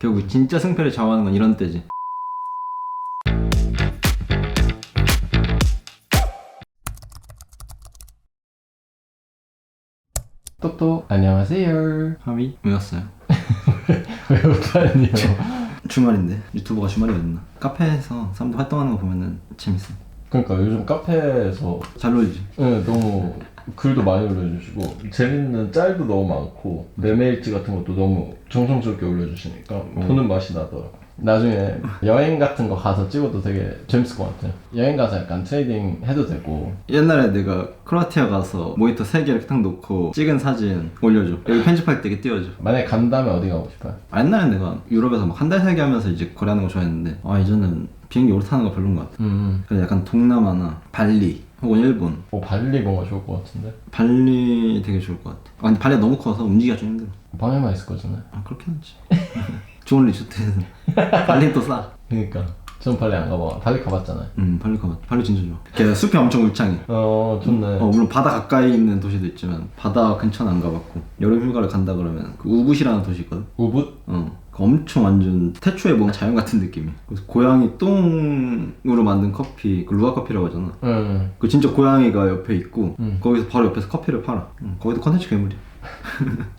결국 진짜 승패를 좌우하는 건 이런 때지. 또또 안녕하세요. 하위 왜 왔어요? 왜 웃다니요? 주말인데 유튜버가 주말이었나? 카페에서 사람들 활동하는 거 보면은 재밌어. 그러니까 요즘 카페에서 잘 놀지. 네, 너무 글도 많이 올려주시고 재밌는 짤도 너무 많고 매매일지 같은 것도 너무 정성스럽게 올려주시니까 보는 맛이 나더라고. 나중에 여행 같은 거 가서 찍어도 되게 재밌을 것 같아요. 여행 가서 약간 트레이딩 해도 되고 옛날에 내가 크로아티아 가서 모니터 3개 이렇게 딱 놓고 찍은 사진 올려줘. 여기 편집할 때 이렇게 띄워줘. 만약에 간다면 어디 가고 싶어요? 아, 옛날에 내가 유럽에서 막 한 달 살기 하면서 이제 거래하는 거 좋아했는데 아 이제는 비행기 오래 타는 거 별로인 것 같아. 음, 그래서 약간 동남아나 발리 혹은 일본 뭐 발리 뭔가 좋을 것 같은데 발리 되게 좋을 것 같아. 아 근데 발리가 너무 커서 움직이기가 좀 힘들어. 방에만 있을 거잖아요. 아 그렇긴 하지. 좋은 리조트에는 발리 또 싸. 그러니까 전 발리 안 가봐. 발리 가봤잖아요. 음 발리 가봐. 발리 진짜 좋아. 걔 숲이 엄청 울창해. 어 좋네. 어 물론 바다 가까이 있는 도시도 있지만 바다 근처는 안 가봤고 여름 휴가를 간다 그러면 그 우붓이라는 도시 있거든. 우붓? 어. 그 엄청 완전 태초에 뭔가 자연 같은 느낌이. 그래서 고양이 똥으로 만든 커피, 그 루아 커피라고 하잖아. 응. 그 진짜 고양이가 옆에 있고 음. 거기서 바로 옆에서 커피를 팔아. 응, 거기도 컨텐츠 괴물이야.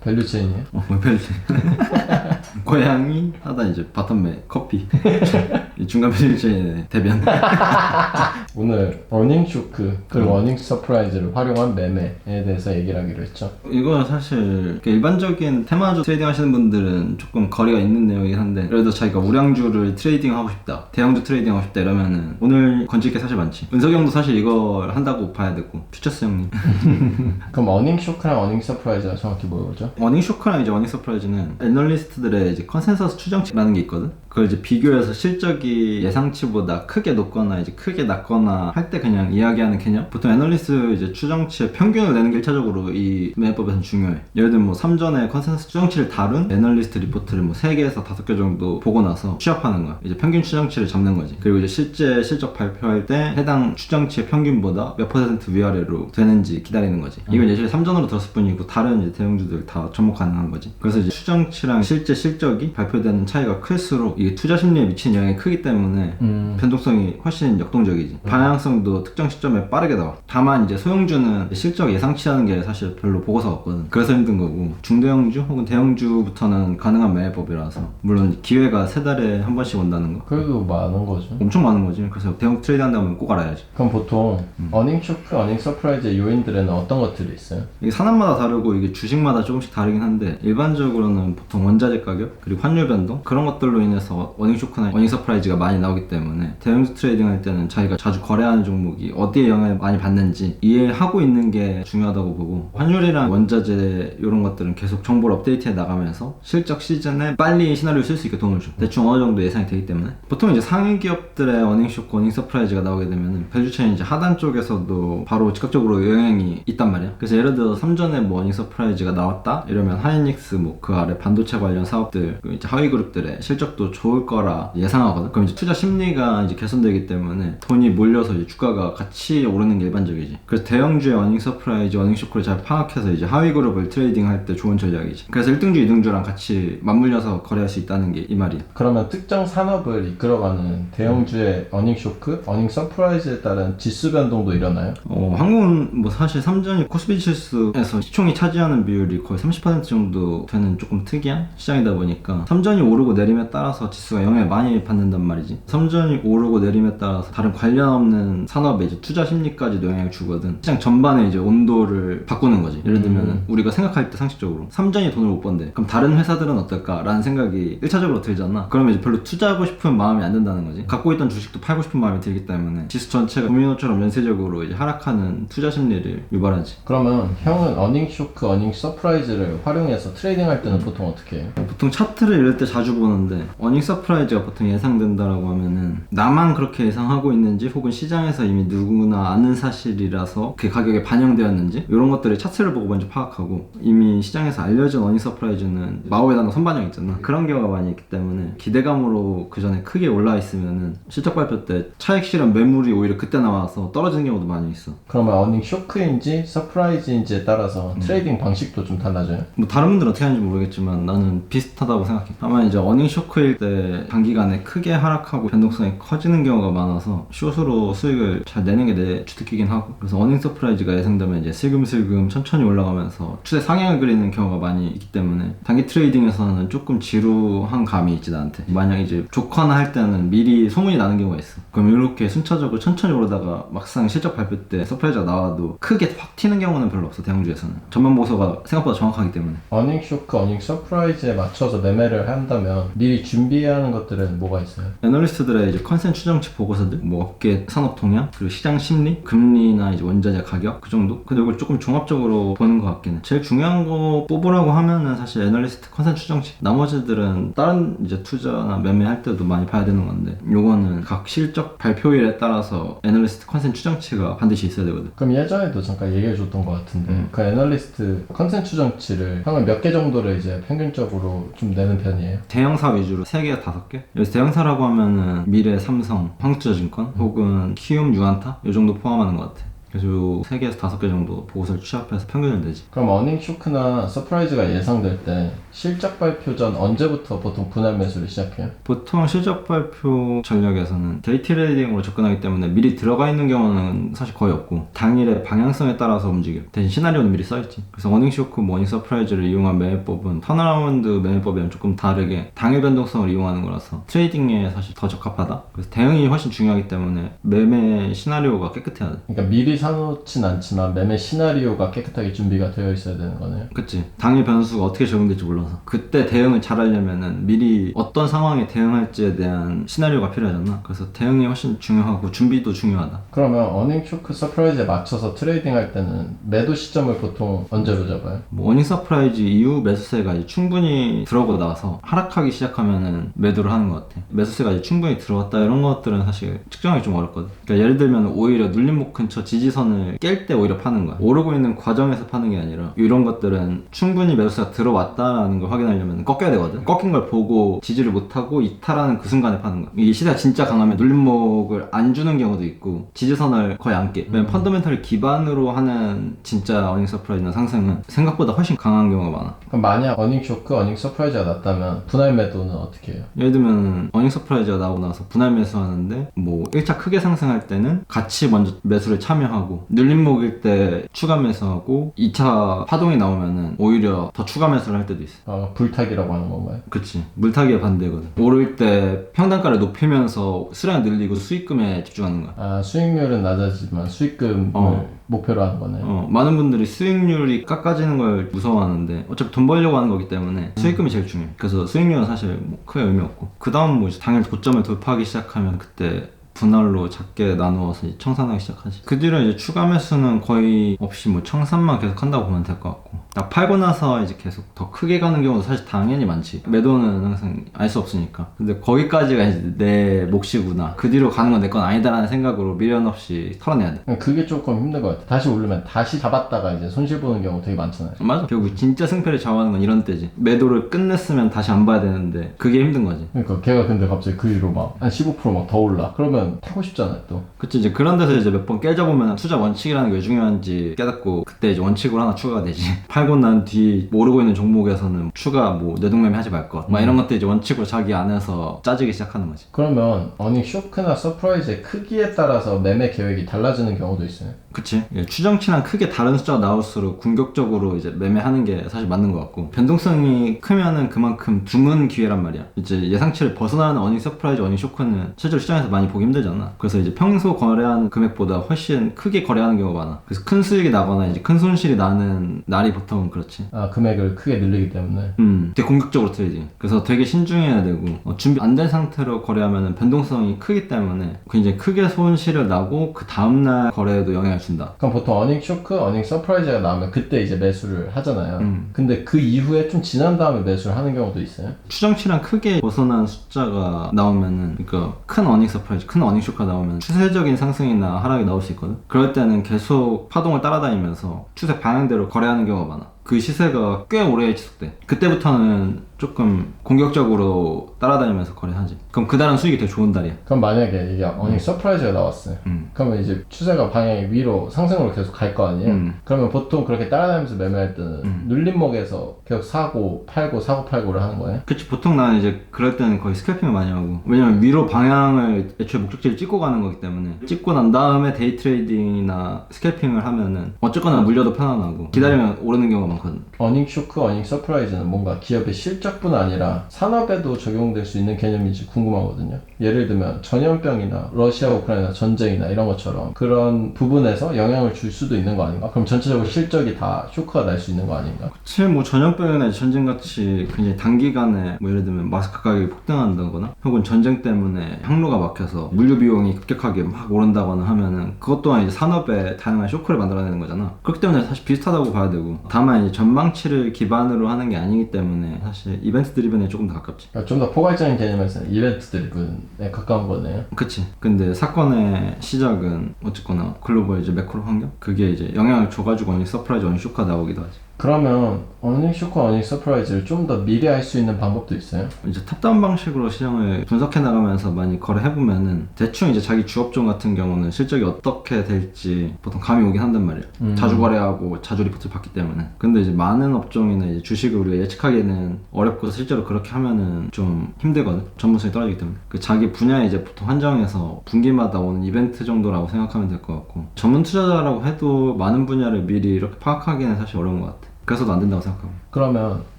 밸류 체인이에요? 어, 왜 팔지? 고양이 하다 이제 바텀에 커피. 이 중간 편집체의 대변. 오늘 어닝 쇼크 그리고 어닝 서프라이즈를 활용한 매매에 대해서 얘기를 하기로 했죠. 이거 사실 그 일반적인 테마주 트레이딩 하시는 분들은 조금 거리가 있는 내용이긴 한데 그래도 자기가 우량주를 트레이딩 하고 싶다 대형주 트레이딩 하고 싶다 이러면은 오늘 건질 게 사실 많지 은석이 형도 사실 이걸 한다고 봐야 되고 퓨처스 형님 그럼 어닝 쇼크랑 어닝 서프라이즈가 정확히 뭐죠? 어닝 쇼크랑 이제 어닝 서프라이즈는 애널리스트들의 이제 컨센서스 추정치라는 게 있거든. 그걸 이제 비교해서 실적이 예상치보다 크게 높거나 이제 크게 낮거나 할 때 그냥 이야기하는 개념. 보통 애널리스트 이제 추정치의 평균을 내는 게 1차적으로 이 매매법에서는 중요해. 예를 들면 뭐 3전에 컨센서스 추정치를 다룬 애널리스트 리포트를 뭐 3개에서 5개 정도 보고 나서 취합하는 거야. 이제 평균 추정치를 잡는 거지. 그리고 이제 실제 실적 발표할 때 해당 추정치의 평균보다 몇 퍼센트 위아래로 되는지 기다리는 거지. 이건 예시에 3전으로 들었을 뿐이고 다른 이제 대형주들 다 접목 가능한 거지. 그래서 이제 추정치랑 실제 실적 이 발표되는 차이가 클수록 이게 투자 심리에 미치는 영향이 크기 때문에 음. 변동성이 훨씬 역동적이지. 방향성도 특정 시점에 빠르게 나와. 다만 이제 소형주는 실적 예상치 하는 게 사실 별로 보고서가 없거든. 그래서 힘든 거고 중대형주 혹은 대형주부터는 가능한 매매법이라서 물론 기회가 세 달에 한 번씩 온다는 거. 그래도 많은 거죠. 엄청 많은 거지. 그래서 대형 트레이드 한다면 꼭 알아야지. 그럼 보통 어닝 쇼크, 어닝 서프라이즈의 요인들에는 어떤 것들이 있어요? 이게 산업마다 다르고 이게 주식마다 조금씩 다르긴 한데 일반적으로는 보통 원자재 가격 그리고 환율 변동? 그런 것들로 인해서 어닝 쇼크나 어닝 서프라이즈가 많이 나오기 때문에 대형주 트레이딩 할 때는 자기가 자주 거래하는 종목이 어디에 영향을 많이 받는지 이해하고 있는 게 중요하다고 보고 환율이랑 원자재 이런 것들은 계속 정보를 업데이트해 나가면서 실적 시즌에 빨리 시나리오를 쓸수 있게 도움을 줘. 대충 어느 정도 예상이 되기 때문에. 보통 이제 상위 기업들의 어닝 쇼크, 어닝 서프라이즈가 나오게 되면 밸류체인 이제 하단 쪽에서도 바로 즉각적으로 영향이 있단 말이야. 그래서 예를 들어 3전에 뭐 어닝 서프라이즈가 나왔다? 이러면 하이닉스 뭐 그 아래 반도체 관련 사업들 그 이제 하위 그룹들의 실적도 좋을 거라 예상하거든. 그럼 이제 투자 심리가 이제 개선되기 때문에 돈이 몰려서 이제 주가가 같이 오르는 게 일반적이지. 그래서 대형주의 어닝 서프라이즈, 어닝 쇼크를 잘 파악해서 이제 하위 그룹을 트레이딩 할 때 좋은 전략이지. 그래서 1등주, 2등주랑 같이 맞물려서 거래할 수 있다는 게 이 말이야. 그러면 특정 산업을 이끌어가는 대형주의 어닝 쇼크, 어닝 서프라이즈에 따른 지수 변동도 일어나요? 어, 한국은 뭐 사실 삼전이 코스피 지수에서 시총이 차지하는 비율이 거의 30% 정도 되는 조금 특이한 시장이다 보니 까 삼전이 오르고 내림에 따라서 지수가 영향을 많이 받는단 말이지. 삼전이 오르고 내림에 따라서 다른 관련 없는 산업에 이제 투자 심리까지도 영향을 주거든. 시장 전반에 이제 온도를 바꾸는 거지. 예를 들면 은 음. 우리가 생각할 때 상식적으로 삼전이 돈을 못 번대. 그럼 다른 회사들은 어떨까라는 생각이 1차적으로 들잖아. 그러면 이제 별로 투자하고 싶은 마음이 안 든다는 거지. 갖고 있던 주식도 팔고 싶은 마음이 들기 때문에 지수 전체가 도미노처럼 연쇄적으로 이제 하락하는 투자 심리를 유발하지. 그러면 형은 어닝 쇼크, 어닝 서프라이즈를 활용해서 트레이딩 할 때는 보통 어떻게 해요? 보통 차트를 이럴 때 자주 보는데 어닝 서프라이즈가 보통 예상된다라고 하면은 나만 그렇게 예상하고 있는지 혹은 시장에서 이미 누구나 아는 사실이라서 그 가격에 반영되었는지 이런 것들을 차트를 보고 먼저 파악하고 이미 시장에서 알려진 어닝 서프라이즈는 마오에 단어 선반영 있잖아. 그런 경우가 많이 있기 때문에 기대감으로 그 전에 크게 올라 있으면은 실적 발표 때 차익 실현 매물이 오히려 그때 나와서 떨어지는 경우도 많이 있어. 그러면 어닝 쇼크인지 서프라이즈인지에 따라서 트레이딩 방식도 좀 달라져요? 뭐 다른 분들은 어떻게 하는지 모르겠지만 나는 비슷하다고 비슷 하다고 생각해. 다만 이제 어닝 쇼크일 때 단기간에 크게 하락하고 변동성이 커지는 경우가 많아서 숏으로 수익을 잘 내는 게 내 주특기긴 하고 그래서 어닝 서프라이즈가 예상되면 이제 슬금슬금 천천히 올라가면서 추세 상향을 그리는 경우가 많이 있기 때문에 단기 트레이딩에서는 조금 지루한 감이 있지 나한테. 만약 이제 좋거나 할 때는 미리 소문이 나는 경우가 있어. 그럼 이렇게 순차적으로 천천히 오르다가 막상 실적 발표 때 서프라이즈가 나와도 크게 확 튀는 경우는 별로 없어 대형주에서는. 전면 보고서가 생각보다 정확하기 때문에. 어닝 쇼크, 어닝 서프라이즈에 맞춰서 매매를 한다면 미리 준비해야 하는 것들은 뭐가 있어요? 애널리스트들의 이제 컨센 추정치 보고서들, 뭐 업계 산업 동향, 그리고 시장 심리, 금리나 이제 원자재 가격 그 정도. 근데 이걸 조금 종합적으로 보는 것 같긴 해. 제일 중요한 거 뽑으라고 하면은 사실 애널리스트 컨센 추정치. 나머지들은 다른 이제 투자나 매매할 때도 많이 봐야 되는 건데, 요거는 각 실적 발표일에 따라서 애널리스트 컨센 추정치가 반드시 있어야 되거든. 그럼 예전에도 잠깐 얘기해 줬던 것 같은데 그 애널리스트 컨센 추정치를 형은 몇개 정도를 이제 평균적으로 좀 내는 편이에요? 대형사 위주로 3개, 5개? 여기서 대형사라고 하면은 미래, 삼성, 한국투자증권 혹은 키움, 유한타? 이 정도 포함하는 것 같아. 그래서 요 3개에서 5개 정도 보고서를 취합해서 평균을 내지. 그럼 어닝 쇼크나 서프라이즈가 예상될 때 실적 발표 전 언제부터 보통 분할 매수를 시작해요? 보통 실적 발표 전략에서는 데이 트레이딩으로 접근하기 때문에 미리 들어가 있는 경우는 사실 거의 없고 당일의 방향성에 따라서 움직여 대신 시나리오는 미리 써있지 그래서 어닝 쇼크, 뭐 어닝 서프라이즈를 이용한 매매법은 턴어라운드 매매법이랑 조금 다르게 당일 변동성을 이용하는 거라서 트레이딩에 사실 더 적합하다 그래서 대응이 훨씬 중요하기 때문에 매매 시나리오가 깨끗해야 돼 그러니까 미리 사놓진 않지만 매매 시나리오가 깨끗하게 준비가 되어 있어야 되는 거네요. 그치 당일 변수가 어떻게 적용될지 몰라서 그때 대응을 잘 하려면은 미리 어떤 상황에 대응할지에 대한 시나리오가 필요하잖아 그래서 대응이 훨씬 중요하고 준비도 중요하다 그러면 어닝 쇼크 서프라이즈에 맞춰서 트레이딩 할 때는 매도 시점을 보통 언제로 잡아요? 뭐 어닝 서프라이즈 이후 매수세가 이제 충분히 들어오고 나서 하락하기 시작하면은 매도를 하는 것 같아. 매수세가 이제 충분히 들어왔다 이런 것들은 사실 측정하기 좀 어렵거든. 그러니까 예를 들면 오히려 눌림목 근처 지지 선을 깰 때 오히려 파는 거야. 오르고 있는 과정에서 파는 게 아니라 이런 것들은 충분히 매수세가 들어왔다라는 걸 확인하려면 꺾여야 되거든. 꺾인 걸 보고 지지를 못하고 이탈하는 그 순간에 파는 거야. 이게 시세가 진짜 강하면 눌림목을 안 주는 경우도 있고 지지선을 거의 안 깨. 왜냐면 펀더멘털을 기반으로 하는 진짜 어닝 서프라이즈나 상승은 생각보다 훨씬 강한 경우가 많아. 그럼 만약 어닝 쇼크, 어닝 서프라이즈가 났다면 분할 매도는 어떻게 해요? 예를 들면 어닝 서프라이즈가 나오고 나서 분할 매수하는데 뭐 1차 크게 상승할 때는 같이 먼저 매수를 참여하고 눌림목일 때 추가 매수하고 2차 파동이 나오면은 오히려 더 추가 매수를 할 때도 있어. 어, 불타기라고 하는 건가요? 그치 물타기에 반대거든. 오를 때 평단가를 높이면서 수량 늘리고 수익금에 집중하는 거야. 아 수익률은 낮아지지만 수익금을 어. 목표로 하는 거네 요. 어, 많은 분들이 수익률이 깎아지는 걸 무서워하는데 어차피 돈 벌려고 하는 거기 때문에 수익금이 제일 중요해. 그래서 수익률은 사실 뭐 크게 의미 없고 그 다음 뭐 이제 당일 고점을 돌파하기 시작하면 그때 분할로 작게 나누어서 청산하기 시작하지. 그 뒤로 이제 추가 매수는 거의 없이 뭐 청산만 계속 한다고 보면 될 것 같고. 나 팔고 나서 이제 계속 더 크게 가는 경우도 사실 당연히 많지. 매도는 항상 알 수 없으니까. 근데 거기까지가 이제 내 몫이구나. 그 뒤로 가는 건 내 건 아니다라는 생각으로 미련 없이 털어내야 돼. 그게 조금 힘든 것 같아요. 다시 오르면 다시 잡았다가 이제 손실 보는 경우 되게 많잖아요. 맞아. 결국 진짜 승패를 좌우하는 건 이런 때지. 매도를 끝냈으면 다시 안 봐야 되는데 그게 힘든 거지. 그러니까 걔가 근데 갑자기 그 뒤로 막 한 15%막 더 올라. 그러면 타고 싶잖아요 또. 그치 이제 그런 데서 이제 몇 번 깨져 보면 투자 원칙이라는 게 왜 중요한지 깨닫고 그때 이제 원칙으로 하나 추가가 되지. 팔고 난 뒤 모르고 있는 종목에서는 추가 뭐 뇌동매매 하지 말것막 이런 것들 이제 원칙으로 자기 안에서 짜지기 시작하는 거지. 그러면 어닝 쇼크나 서프라이즈의 크기에 따라서 매매 계획이 달라지는 경우도 있어요. 그치. 예, 추정치랑 크게 다른 숫자가 나올수록 궁극적으로 이제 매매하는 게 사실 맞는 것 같고 변동성이 크면은 그만큼 드문 기회란 말이야. 이제 예상치를 벗어나는 어닝 서프라이즈 어닝 쇼크는 실제로 시장에서 많이 보기 힘들 잖아 그래서 이제 평소 거래하는 금액보다 훨씬 크게 거래하는 경우가 많아 그래서 큰 수익이 나거나 이제 큰 손실이 나는 날이 보통은 그렇지 아 금액을 크게 늘리기 때문에. 음, 되게 공격적으로 트레이딩. 그래서 되게 신중해야 되고 어, 준비 안 된 상태로 거래하면 변동성이 크기 때문에 굉장히 크게 손실을 나고 그 다음 날 거래에도 영향을 준다. 그럼 보통 어닝 쇼크, 어닝 서프라이즈가 나오면 그때 이제 매수를 하잖아요. 음. 근데 그 이후에 좀 지난 다음에 매수를 하는 경우도 있어요. 추정치랑 크게 벗어난 숫자가 나오면은 그러니까 큰 어닝 서프라이즈, 큰 어닝 쇼크가 나오면 추세적인 상승이나 하락이 나올 수 있거든. 그럴 때는 계속 파동을 따라다니면서 추세 방향대로 거래하는 경우가 많아. 그 시세가 꽤 오래 지속돼. 그때부터는 조금 공격적으로 따라다니면서 거래하지. 그럼 그 달은 수익이 되게 좋은 달이야. 그럼 만약에 이게 어닝 서프라이즈가 나왔어요. 음. 그러면 이제 추세가 방향이 위로 상승으로 계속 갈 거 아니에요? 음. 그러면 보통 그렇게 따라다니면서 매매할 때는 음. 눌림목에서 계속 사고 팔고 사고 팔고를 하는 거예요? 그치 보통 나는 이제 그럴 때는 거의 스캘핑을 많이 하고 왜냐면 위로 방향을 애초에 목적지를 찍고 가는 거기 때문에 찍고 난 다음에 데이 트레이딩이나 스캘핑을 하면은 어쨌거나 물려도 편안하고 기다리면 오르는 경우가 많거 든 어닝 쇼크, 어닝 서프라이즈는 뭔가 기업의 실적뿐 아니라 산업에도 적용될 수 있는 개념인지 궁금하거든요. 예를 들면 전염병이나 러시아 우크라이나 전쟁이나 이런 것처럼 그런 부분에서 영향을 줄 수도 있는 거 아닌가? 그럼 전체적으로 실적이 다 쇼크가 날 수 있는 거 아닌가? 사실 뭐 전염병이나 전쟁같이 굉장히 단기간에 뭐 예를 들면 마스크 가격이 폭등한다거나 혹은 전쟁 때문에 항로가 막혀서 물류 비용이 급격하게 막 오른다거나 하면은 그것 또한 이제 산업에 다양한 쇼크를 만들어내는 거잖아 그렇기 때문에 사실 비슷하다고 봐야 되고 다만 이제 전망치를 기반으로 하는 게 아니기 때문에 사실 이벤트 드리븐에 조금 더 가깝지. 그러니까 좀 더 포괄적인 개념에서는 이벤트 드리븐에 가까운 거네요. 그치. 근데 사건의 시작은 어쨌거나 글로벌 이제 매크로 환경? 그게 이제 영향을 줘가지고 언니 서프라이즈 언니 쇼크가 나오기도 하지 그러면 어닝 쇼크, 어닝 서프라이즈를 좀 더 미리 할 수 있는 방법도 있어요? 이제 탑다운 방식으로 시장을 분석해 나가면서 많이 거래해 보면은 대충 이제 자기 주업종 같은 경우는 실적이 어떻게 될지 보통 감이 오긴 한단 말이야. 음. 자주 거래하고 자주 리포트를 받기 때문에. 근데 이제 많은 업종이나 이제 주식을 우리가 예측하기는 어렵고 실제로 그렇게 하면은 좀 힘들거든. 전문성이 떨어지기 때문에. 그 자기 분야에 이제 보통 한정해서 분기마다 오는 이벤트 정도라고 생각하면 될 것 같고 전문 투자자라고 해도 많은 분야를 미리 이렇게 파악하기는 사실 어려운 것 같아. 그래서도 안 된다고 생각하고. 그러면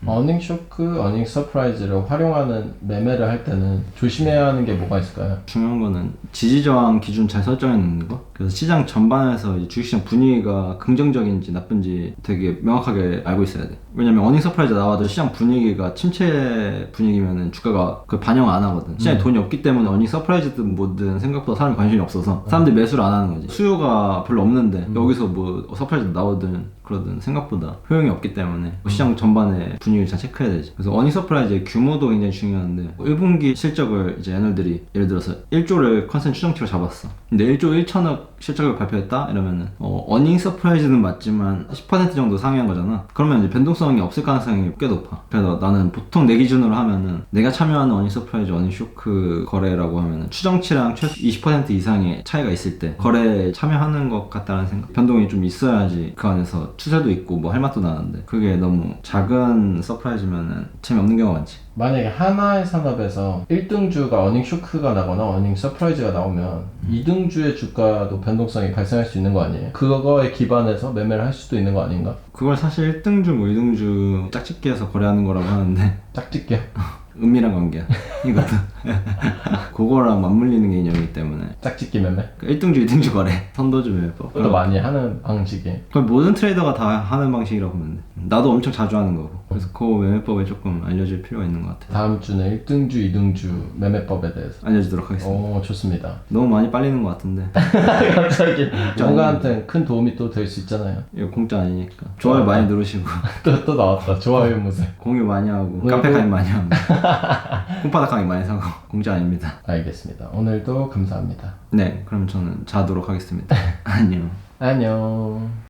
어닝 쇼크, 어닝 서프라이즈를 활용하는 매매를 할 때는 조심해야 하는 게 뭐가 있을까요? 중요한 거는 지지 저항 기준 잘 설정해 놓는 거. 그래서 시장 전반에서 이제 주식시장 분위기가 긍정적인지 나쁜지 되게 명확하게 알고 있어야 돼. 왜냐면 어닝 서프라이즈 나와도 시장 분위기가 침체 분위기면은 주가가 그 반영 안 하거든. 시장에 돈이 없기 때문에 어닝 서프라이즈든 뭐든 생각보다 사람이 관심이 없어서 사람들이 매수를 안 하는 거지. 수요가 별로 없는데 여기서 뭐 서프라이즈 나오든 그러든 생각보다 효용이 없기 때문에 뭐 시장 전반의 분위기를 잘 체크해야 되지. 그래서 어닝 서프라이즈의 규모도 굉장히 중요한데 1분기 실적을 이제 애널들이 예를 들어서 1조를 컨센 추정치로 잡았어. 근데 1조 1천억 실적을 발표했다 이러면은 어, 어닝 서프라이즈는 맞지만 10% 정도 상회한 거잖아. 그러면 이제 변동성이 없을 가능성이 꽤 높아. 그래서 나는 보통 내 기준으로 하면은 내가 참여하는 어닝 서프라이즈, 어닝 쇼크 거래라고 하면은 추정치랑 최소 20% 이상의 차이가 있을 때 거래에 참여하는 것 같다는 생각. 변동이 좀 있어야지 그 안에서 추세도 있고 뭐 할 맛도 나는데 그게 너무 작은 서프라이즈면은 재미없는 경우가 많지. 만약에 하나의 산업에서 1등주가 어닝 쇼크가 나거나 어닝 서프라이즈가 나오면 2등주의 주가도 변동성이 발생할 수 있는 거 아니에요? 그거에 기반해서 매매를 할 수도 있는 거 아닌가? 그걸 사실 1등주 뭐 2등주 짝짓기해서 거래하는 거라고 하는데 짝짓기 은밀한 관계야 이것도 그거랑 맞물리는 개념이기 때문에. 짝짓기 매매? 그 1등주 2등주 거래. 선도주 매매법 그것도 많이 하는 방식이 그걸 모든 트레이더가 다 하는 방식이라고 보면 돼. 나도 엄청 자주 하는 거고. 그래서 그 매매법에 조금 알려줄 필요가 있는 것 같아. 다음 주는 1등주, 2등주 매매법에 대해서. 알려주도록 하겠습니다. 오 좋습니다. 너무 많이 빨리는 것 같은데. 갑자기 누군가한테 큰 도움이 또 될 수 있잖아요. 이거 공짜 아니니까. 좋아요 많이 누르시고. 또, 또 나왔다. 좋아요 무세 공유 많이 하고 네, 카페 그- 가입 많이 하고 콩바닥 강의 많이 사고 공짜 아닙니다. 알겠습니다. 오늘도 감사합니다. 네 그럼 저는 자도록 하겠습니다. 안녕. 안녕